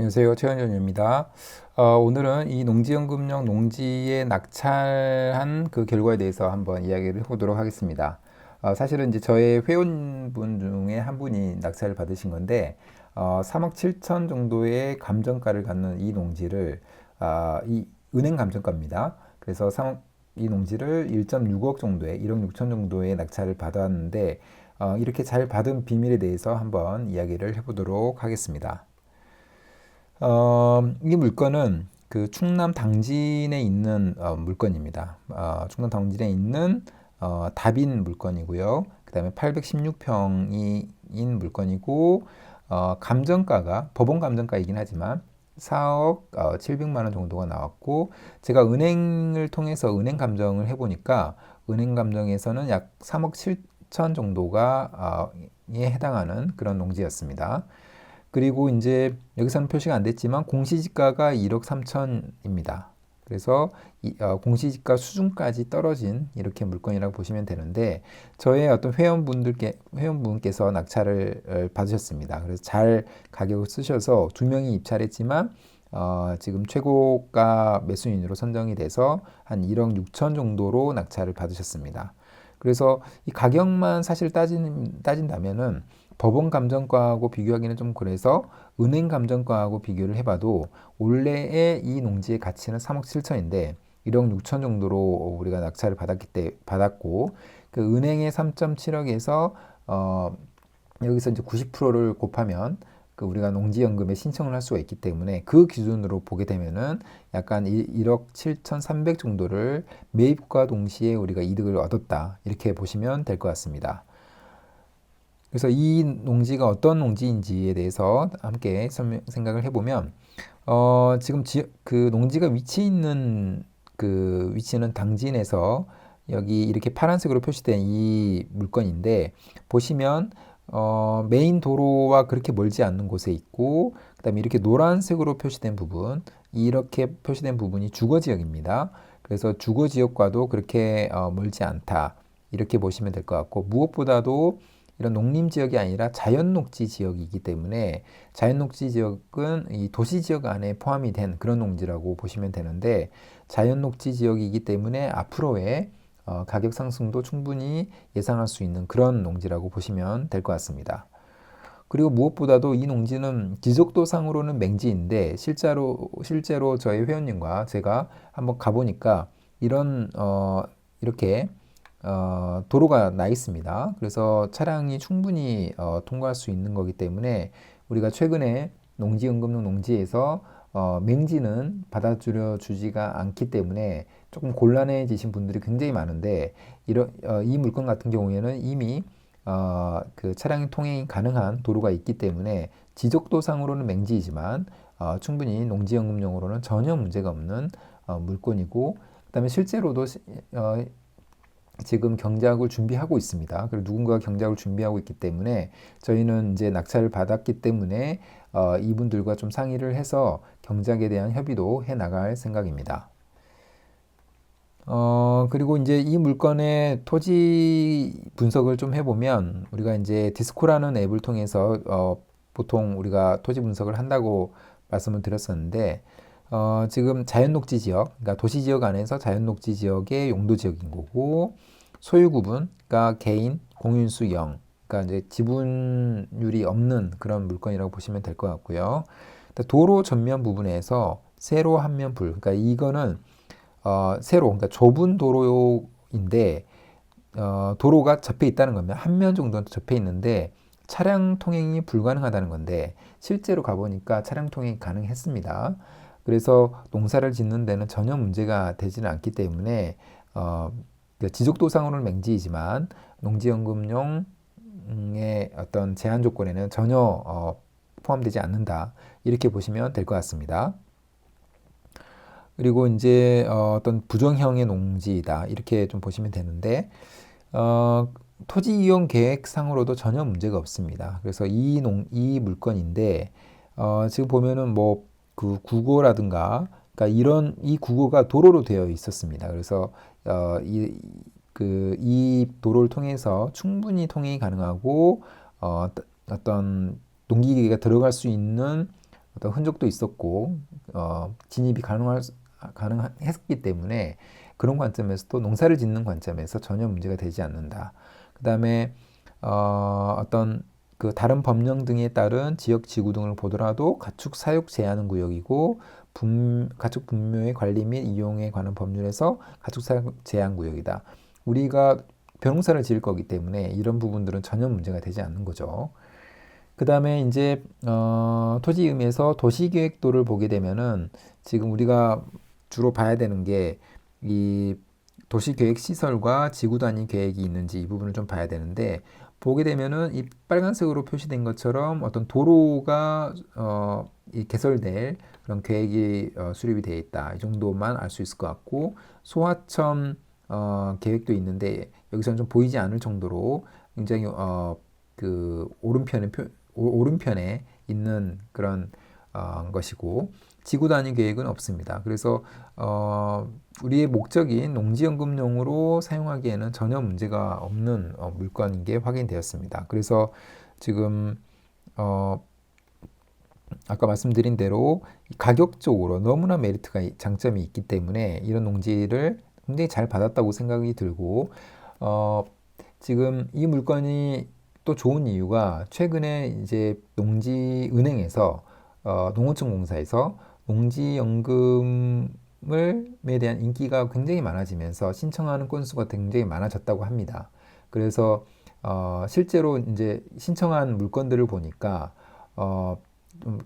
안녕하세요. 최현준입니다. 어, 오늘은 이 농지연금용 농지에 낙찰한 그 결과에 대해서 한번 이야기를 해보도록 하겠습니다. 어, 사실은 이제 저의 회원분 중에 한 분이 낙찰을 받으신 건데, 어, 3억 7천 정도의 감정가를 갖는 이 농지를, 어, 이 은행 감정가입니다. 그래서 3억, 이 농지를 1.6억 정도의, 1억 6천 정도의 낙찰을 받았는데, 어, 이렇게 잘 받은 비밀에 대해서 한번 이야기를 해보도록 하겠습니다. 어, 이 물건은 그 충남 당진에 있는 어, 물건입니다. 어, 충남 당진에 있는 어, 다빈 물건이고요. 그 다음에 816평인 물건이고 어, 감정가가 법원 감정가이긴 하지만 4억 어, 700만 원 정도가 나왔고 제가 은행을 통해서 은행 감정을 해보니까 은행 감정에서는 약 3억 7천 정도가 어, 에 해당하는 그런 농지였습니다. 그리고 이제 여기서는 표시가 안 됐지만 공시지가가 1억 3천입니다. 그래서 이, 어, 공시지가 수준까지 떨어진 이렇게 물건이라고 보시면 되는데 저의 어떤 회원분들께 회원분께서 낙찰을 어, 받으셨습니다. 그래서 잘 가격을 쓰셔서 두 명이 입찰했지만 어, 지금 최고가 매수인으로 선정이 돼서 한 1억 6천 정도로 낙찰을 받으셨습니다. 그래서 이 가격만 사실 따진, 따진다면은 법원 감정가하고 비교하기는 좀 그래서 은행 감정가하고 비교를 해봐도 원래의 이 농지의 가치는 3억 7천인데 1억 6천 정도로 우리가 낙찰을 받았기 때 받았고 그 은행의 3.7억에서 어 여기서 이제 90%를 곱하면 그 우리가 농지연금에 신청을 할 수가 있기 때문에 그 기준으로 보게 되면은 약간 1억 7천3백 정도를 매입과 동시에 우리가 이득을 얻었다 이렇게 보시면 될 것 같습니다. 그래서 이 농지가 어떤 농지인지에 대해서 함께 설명, 생각을 해보면 어, 지금 지, 그 농지가 위치 있는 그 위치는 당진에서 여기 이렇게 파란색으로 표시된 이 물건인데 보시면 어, 메인 도로와 그렇게 멀지 않는 곳에 있고 그다음에 이렇게 노란색으로 표시된 부분 이렇게 표시된 부분이 주거 지역입니다. 그래서 주거 지역과도 그렇게 어, 멀지 않다 이렇게 보시면 될 것 같고 무엇보다도 이런 농림 지역이 아니라 자연 녹지 지역이기 때문에 자연 녹지 지역은 이 도시 지역 안에 포함이 된 그런 농지라고 보시면 되는데 자연 녹지 지역이기 때문에 앞으로의 어, 가격 상승도 충분히 예상할 수 있는 그런 농지라고 보시면 될 것 같습니다. 그리고 무엇보다도 이 농지는 지적도상으로는 맹지인데 실제로 실제로 저희 회원님과 제가 한번 가보니까 이런 어, 이렇게 어, 도로가 나 있습니다. 그래서 차량이 충분히 어, 통과할 수 있는 거기 때문에 우리가 최근에 농지연금용 농지에서 어, 맹지는 받아주려 주지가 않기 때문에 조금 곤란해지신 분들이 굉장히 많은데 이런 어, 이 물건 같은 경우에는 이미 어, 그 차량이 통행이 가능한 도로가 있기 때문에 지적도상으로는 맹지이지만 어, 충분히 농지연금용으로는 전혀 문제가 없는 어, 물건이고 그다음에 실제로도 어, 지금 경작을 준비하고 있습니다. 그리고 누군가가 경작을 준비하고 있기 때문에 저희는 이제 낙찰을 받았기 때문에 어, 이분들과 좀 상의를 해서 경작에 대한 협의도 해 나갈 생각입니다. 어, 그리고 이제 이 물건의 토지 분석을 좀 해보면 우리가 이제 디스코라는 앱을 통해서 어, 보통 우리가 토지 분석을 한다고 말씀을 드렸었는데 어, 지금 자연녹지 지역, 그러니까 도시 지역 안에서 자연녹지 지역의 용도 지역인 거고 소유 구분, 그러니까 개인, 공인수 0, 그러니까 이제 지분율이 없는 그런 물건이라고 보시면 될 것 같고요. 도로 전면 부분에서 세로 한 면 불, 그러니까 이거는 어, 세로, 그러니까 좁은 도로인데 어, 도로가 접해 있다는 겁니다. 한면 정도는 접해 있는데 차량 통행이 불가능하다는 건데 실제로 가보니까 차량 통행이 가능했습니다. 그래서 농사를 짓는 데는 전혀 문제가 되지는 않기 때문에 어, 그 지속도상으로는 맹지이지만 농지연금용의 어떤 제한 조건에는 전혀 어, 포함되지 않는다 이렇게 보시면 될 것 같습니다. 그리고 이제 어, 어떤 부정형의 농지이다 이렇게 좀 보시면 되는데 어, 토지 이용 계획상으로도 전혀 문제가 없습니다. 그래서 이 농, 이 물건인데 어, 지금 보면은 뭐 그 국어라든가 그러니까 이런 이 국어가 도로로 되어 있었습니다. 그래서 어, 이, 그, 이 도로를 통해서 충분히 통행이 가능하고 어, 어떤 농기계가 들어갈 수 있는 어떤 흔적도 있었고 어, 진입이 가능할 수- 가능했기 때문에 그런 관점에서도 농사를 짓는 관점에서 전혀 문제가 되지 않는다. 그 다음에 어, 어떤 그 다른 법령 등에 따른 지역 지구 등을 보더라도 가축 사육 제한 구역이고 분, 가축 분묘의 관리 및 이용에 관한 법률에서 가축 사육 제한 구역이다. 우리가 벼농사를 지을 거기 때문에 이런 부분들은 전혀 문제가 되지 않는 거죠. 그 다음에 이제 어, 토지 의미에서 도시계획도를 보게 되면은 지금 우리가 주로 봐야 되는 게 이 도시계획 시설과 지구 단위 계획이 있는지 이 부분을 좀 봐야 되는데 보게 되면은 이 빨간색으로 표시된 것처럼 어떤 도로가 어, 이 개설될 그런 계획이 어, 수립이 되어 있다. 이 정도만 알 수 있을 것 같고 소하천 어, 계획도 있는데 여기서는 좀 보이지 않을 정도로 굉장히 어, 그 오른편에 표, 오- 오른편에 있는 그런 어, 것이고 지구 단위 계획은 없습니다. 그래서 어, 우리의 목적인 농지연금용으로 사용하기에는 전혀 문제가 없는 어, 물건인 게 확인되었습니다. 그래서 지금 어, 아까 말씀드린 대로 가격적으로 너무나 메리트가 장점이 있기 때문에 이런 농지를 굉장히 잘 받았다고 생각이 들고 어, 지금 이 물건이 또 좋은 이유가 최근에 이제 농지 은행에서 어, 농어촌 공사에서 농지연금을에 대한 인기가 굉장히 많아지면서 신청하는 건수가 굉장히 많아졌다고 합니다. 그래서 어, 실제로 이제 신청한 물건들을 보니까 어, 좀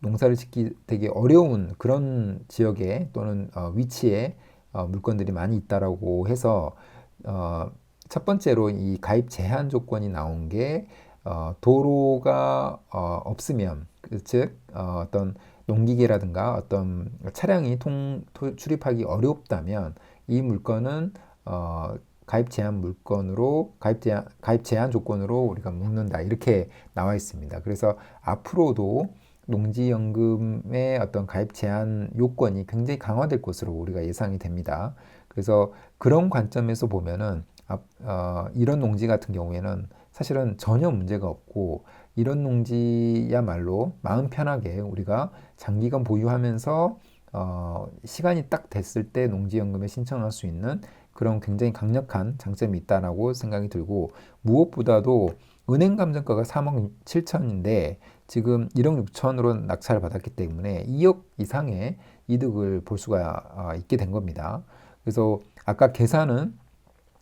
농사를 짓기 되게 어려운 그런 지역에 또는 어, 위치에 어, 물건들이 많이 있다라고 해서 어, 첫 번째로 이 가입 제한 조건이 나온 게 어, 도로가 어, 없으면 그즉 어, 어떤 농기계라든가 어떤 차량이 통, 토- 출입하기 어렵다면 이 물건은 어, 가입 제한 물건으로 가입 제한 가입 제한 조건으로 우리가 묶는다 이렇게 나와 있습니다. 그래서 앞으로도 농지연금의 어떤 가입 제한 요건이 굉장히 강화될 것으로 우리가 예상이 됩니다. 그래서 그런 관점에서 보면은 앞- 어, 이런 농지 같은 경우에는 사실은 전혀 문제가 없고 이런 농지야말로 마음 편하게 우리가 장기간 보유하면서 어, 시간이 딱 됐을 때 농지연금에 신청할 수 있는 그런 굉장히 강력한 장점이 있다라고 생각이 들고 무엇보다도 은행 감정가가 3억 7천인데 지금 1억 6천으로 낙찰을 받았기 때문에 2억 이상의 이득을 볼 수가 어, 있게 된 겁니다. 그래서 아까 계산은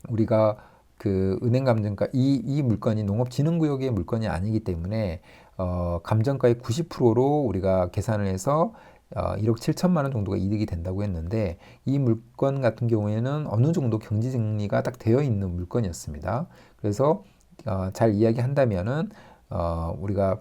우리가 그 은행 감정가 이, 이 물건이 농업진흥구역의 물건이 아니기 때문에 어, 감정가의 90%로 우리가 계산을 해서 어, 1억 7천만 원 정도가 이득이 된다고 했는데 이 물건 같은 경우에는 어느 정도 경지 정리가 딱 되어 있는 물건이었습니다. 그래서 어, 잘 이야기한다면은 어, 우리가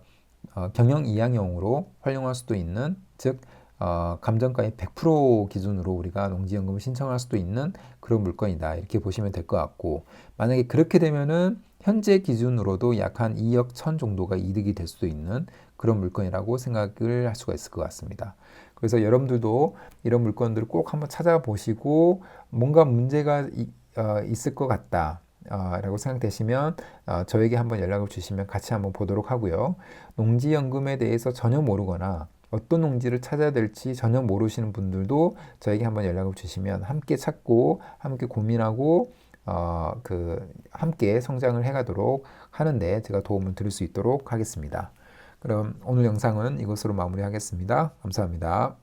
어, 경영 이양용으로 활용할 수도 있는 즉 어, 감정가의 100% 기준으로 우리가 농지연금을 신청할 수도 있는 그런 물건이다 이렇게 보시면 될 것 같고 만약에 그렇게 되면은 현재 기준으로도 약 한 2억 천 정도가 이득이 될 수도 있는 그런 물건이라고 생각을 할 수가 있을 것 같습니다. 그래서 여러분들도 이런 물건들을 꼭 한번 찾아보시고 뭔가 문제가 이- 어, 있을 것 같다. 어, 라고 생각되시면 어, 저에게 한번 연락을 주시면 같이 한번 보도록 하고요. 농지연금에 대해서 전혀 모르거나 어떤 농지를 찾아야 될지 전혀 모르시는 분들도 저에게 한번 연락을 주시면 함께 찾고 함께 고민하고 어, 그 함께 성장을 해가도록 하는데 제가 도움을 드릴 수 있도록 하겠습니다. 그럼 오늘 영상은 이것으로 마무리하겠습니다. 감사합니다.